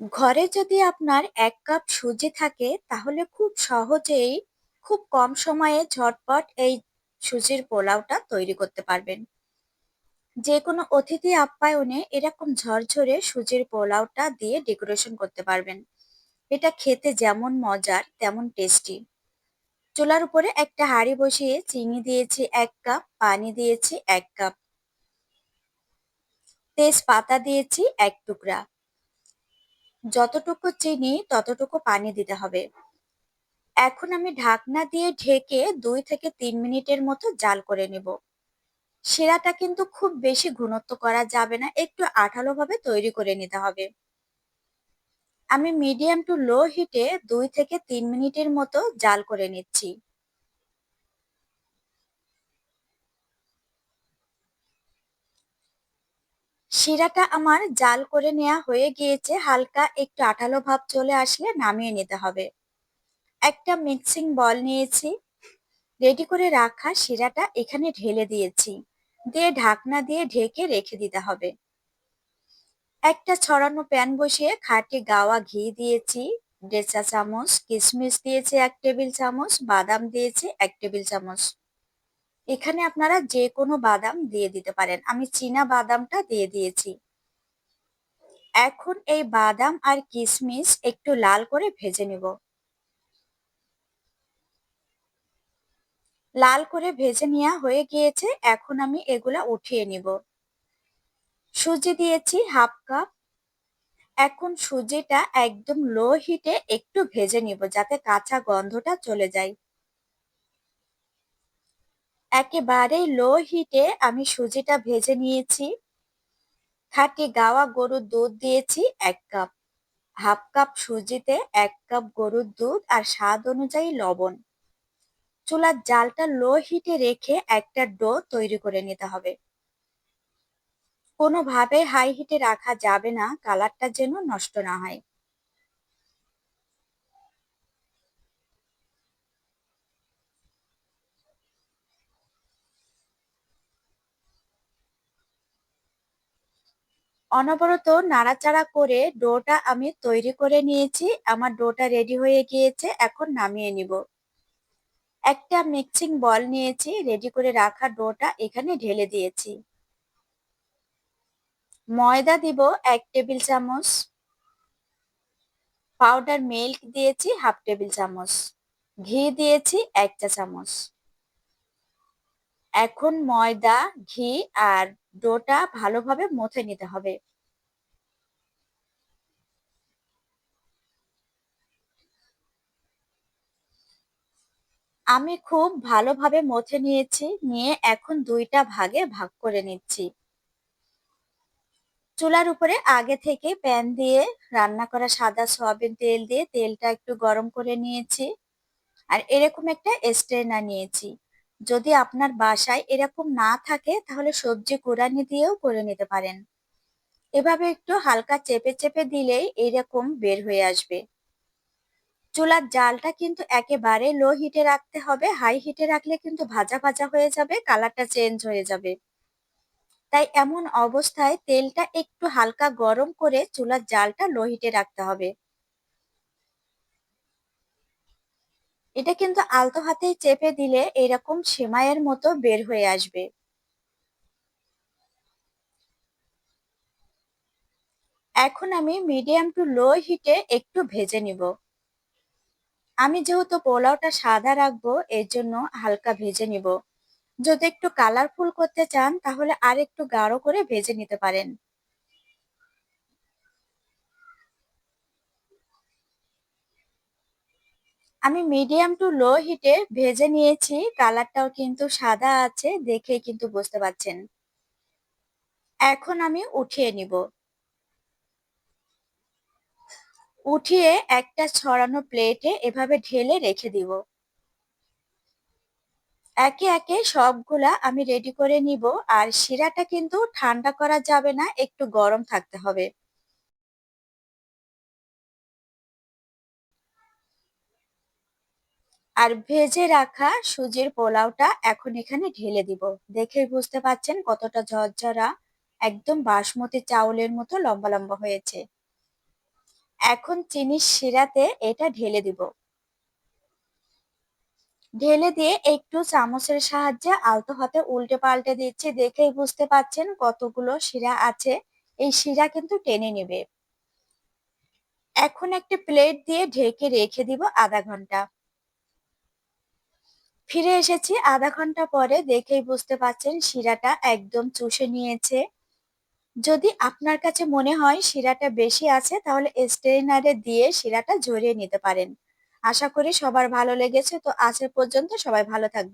ঘরে যদি আপনার এক কাপ সুজি থাকে, তাহলে খুব সহজেই খুব কম সময়ে ঝটপট এই সুজির পোলাওটা তৈরি করতে পারবেন। যে কোনো অতিথি আপ্যায়নে এরকম ঝরঝরে সুজির পোলাওটা দিয়ে ডেকোরেশন করতে পারবেন। এটা খেতে যেমন মজার, তেমন টেস্টি। চুলার উপরে একটা হাঁড়ি বসিয়ে চিনি দিয়েছি এক কাপ, পানি দিয়েছি এক কাপ। তেজপাতা দিয়েছি এক টুকরা। যতটুকু চিনি, ততটুকু পানি দিতে হবে। এখন আমি ঢাকনা দিয়ে ঢেকে দুই থেকে তিন মিনিটের মতো জাল করে নেব। শিরাটা কিন্তু খুব বেশি ঘনত্ব করা যাবে না, একটু আঠালো ভাবে তৈরি করে নিতে হবে। আমি মিডিয়াম টু লো হিটে দুই থেকে তিন মিনিটের মতো জাল করে নিচ্ছি। শিরাটা আমার জাল করে নেওয়া হয়ে গিয়েছে, হালকা একটু আঠালো ভাব চলে আসলে নামিয়ে নিতে হবে। একটা মিক্সিং বল নিয়েছি। রেডি করে রাখা শিরাটা এখানে ঢেলে দিয়েছি। দিয়ে ঢাকনা দিয়ে ঢেকে রেখে দিতে হবে। একটা ছড়ানো প্যান বসিয়ে খাটে গাওয়া ঘি দিয়েছি। দেড় চা চামচ, কিশমিশ দিয়েছি এক টেবিল চামচ, বাদাম দিয়েছি এক টেবিল চামচ। এখানে আপনারা যে কোনো বাদাম দিয়ে দিতে পারেন। আমি চীনা বাদামটা দিয়ে দিয়েছি। এখন এই বাদাম আর কিশমিশ একটু লাল করে ভেজে নেব। লাল করে ভেজে নেওয়া হয়ে গিয়েছে। এখন আমি এগুলা উঠিয়ে নিব। সুজি দিয়েছি হাফ কাপ। এখন সুজিটা একদম লো হিটে একটু ভেজে নিব যাতে কাঁচা গন্ধটা চলে যায়। একেবারে লো হিটে আমি সুজিটা ভেজে নিয়েছি। খাঁটি গাওয়া গরুর দুধ দিয়েছি এক কাপ, হাফ কাপ সুজিতে এক কাপ গরুর দুধ আর স্বাদ অনুযায়ী লবণ। চুলার জালটা লো হিটে রেখে একটা ডো তৈরি করে নিতে হবে। কোনোভাবে হাই হিটে রাখা যাবে না, কালারটা যেন নষ্ট না হয়। অনবরত নাড়াচাড়া করে ডোটা আমি তৈরি করে নিয়েছি। আমার ডোটা রেডি হয়ে গিয়েছে, এখন নামিয়ে নিব। একটা মিক্সিং বল নিয়েছি, রেডি করে রাখা ডোটা এখানে ঢেলে দিয়েছি। ময়দা দিব এক টেবিল চামচ। পাউডার মিল্ক দিয়েছি হাফ টেবিল চামচ। ঘি দিয়েছি এক চা চামচ। এখন ময়দা, ঘি আর ডোটা ভালোভাবে মথে নিতে হবে। আমি খুব ভালোভাবে মথে নিয়েছি, নিয়ে এখন দুইটা ভাগে ভাগ করে নিচ্ছি। চুলার উপরে আগে থেকে প্যান দিয়ে রান্না করা সাদা সয়াবিন তেল দিয়ে তেলটা একটু গরম করে নিয়েছি। আর এরকম একটা স্ট্রেনার নিয়েছি। যদি আপনার বাসায় এরকম না থাকে, তাহলে সবজি কোরআনি দিয়েও করে নিতে পারেন। এভাবে একটু হালকা চেপে চেপে দিলেই এরকম বের হয়ে আসবে। চুলার জালটা কিন্তু একেবারে লো হিটে রাখতে হবে। হাই হিটে রাখলে কিন্তু ভাজা ভাজা হয়ে যাবে, কালারটা চেঞ্জ হয়ে যাবে। তাই এমন অবস্থায় তেলটা একটু হালকা গরম করে চুলার জালটা লো হিটে রাখতে হবে। এটা কিন্তু আলতো হাতে চেপে দিলে এরকম সেমাইয়ের মতো বের হয়ে আসবে। এখন আমি মিডিয়াম টু লো হিটে একটু ভেজে নিব। আমি যেহেতু পোলাওটা সাদা রাখব, এর জন্য হালকা ভেজে নিব। যদি একটু কালারফুল করতে চান, তাহলে আর একটু গাঢ় করে ভেজে নিতে পারেন। আমি মিডিয়াম টু লো হিটে ভেজে নিয়েছি। কালারটাও কিন্তু সাদা আছে, দেখে কিন্তু বুঝতে পারছেন। এখন আমি উঠিয়ে নিব। উঠিয়ে একটা ছড়ানো প্লেটে এভাবে ঢেলে রেখে দিব। একে একে সবগুলা আমি রেডি করে নিব। আর শিরাটা কিন্তু ঠান্ডা করা যাবে না, একটু গরম থাকতে হবে। আর ভেজে রাখা সুজির পোলাওটা এখন এখানে ঢেলে দিব। দেখে বুঝতে পাচ্ছেন কতটা ঝরঝরা, একদম বাসমতি চাউলের মতো লম্বা লম্বা হয়েছে। এখন চিনির শিরাতে এটা ঢেলে দিব। ঢেলে দিয়ে একটু চামচের সাহায্যে আলতো হাতে উল্টে পাল্টে দিচ্ছি। দেখেই বুঝতে পাচ্ছেন কতগুলো শিরা আছে। এই শিরা কিন্তু টেনে নেবে। এখন একটা প্লেট দিয়ে ঢেকে রেখে দিব আধা ঘণ্টা। ফিরে এসেছি আধা ঘণ্টা পরে দেখেই বুঝতে পারছেন শিরাটা একদম চুষে নিয়েছে। যদি আপনার কাছে মনে হয় শিরাটা বেশি আছে, তাহলে স্ট্রেনারে দিয়ে শিরাটা জড়িয়ে নিতে পারেন। আশা করি সবার ভালো লেগেছে। তো আজ পর্যন্ত সবাই ভালো থাকবে